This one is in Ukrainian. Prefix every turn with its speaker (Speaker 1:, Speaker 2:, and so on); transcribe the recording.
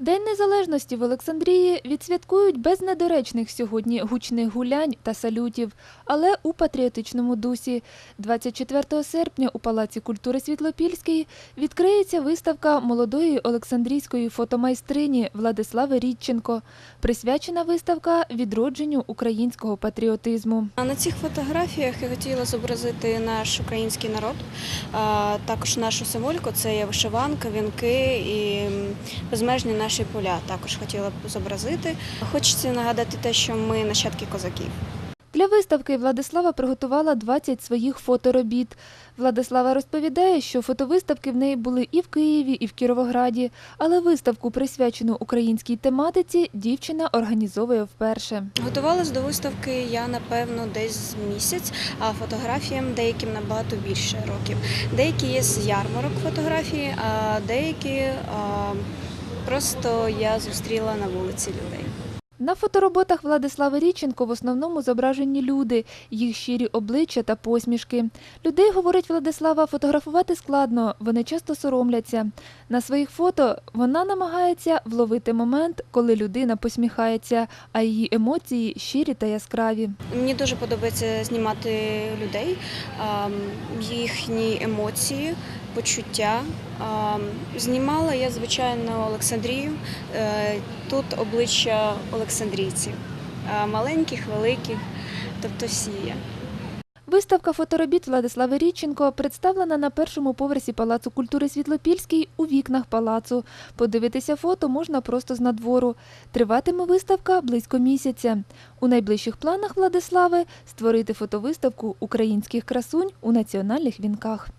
Speaker 1: День незалежності в Олександрії відсвяткують без недоречних сьогодні гучних гулянь та салютів, але у патріотичному дусі. 24 серпня у Палаці культури Світлопільський відкриється виставка молодої олександрійської фотомайстрині Владислави Рідченко. Присвячена виставка відродженню українського патріотизму.
Speaker 2: На цих фотографіях я хотіла зобразити наш український народ, а також нашу символіку це є вишиванка, вінки і безмежні наші поля. Також хотіла б зобразити. Хочеться нагадати те, що ми нащадки козаків.
Speaker 1: Для виставки Владислава приготувала 20 своїх фоторобіт. Владислава розповідає, що фотовиставки в неї були і в Києві, і в Кіровограді, але виставку, присвячену українській тематиці, дівчина організовує вперше.
Speaker 2: Готувалась до виставки я напевно десь місяць, а фотографіям деяким набагато більше років. Деякі є з ярмарок фотографії, а деякі а, просто я зустріла на вулиці людей.
Speaker 1: На фотороботах Владислави Річенко в основному зображені люди, їх щирі обличчя та посмішки. Людей, говорить Владислава, фотографувати складно, вони часто соромляться. На своїх фото вона намагається вловити момент, коли людина посміхається, а її емоції щирі та яскраві.
Speaker 2: Мені дуже подобається знімати людей, їхні емоції, почуття. Знімала я, звичайно, Олександрію. Е, Тут обличчя олександрійців, маленьких, великих, тобто всі є.
Speaker 1: Виставка фоторобіт Владислави Річенко представлена на першому поверсі Палацу культури Світлопільський у вікнах палацу. Подивитися фото можна просто з надвору. Триватиме виставка близько місяця. У найближчих планах Владислави створити фотовиставку українських красунь у національних вінках.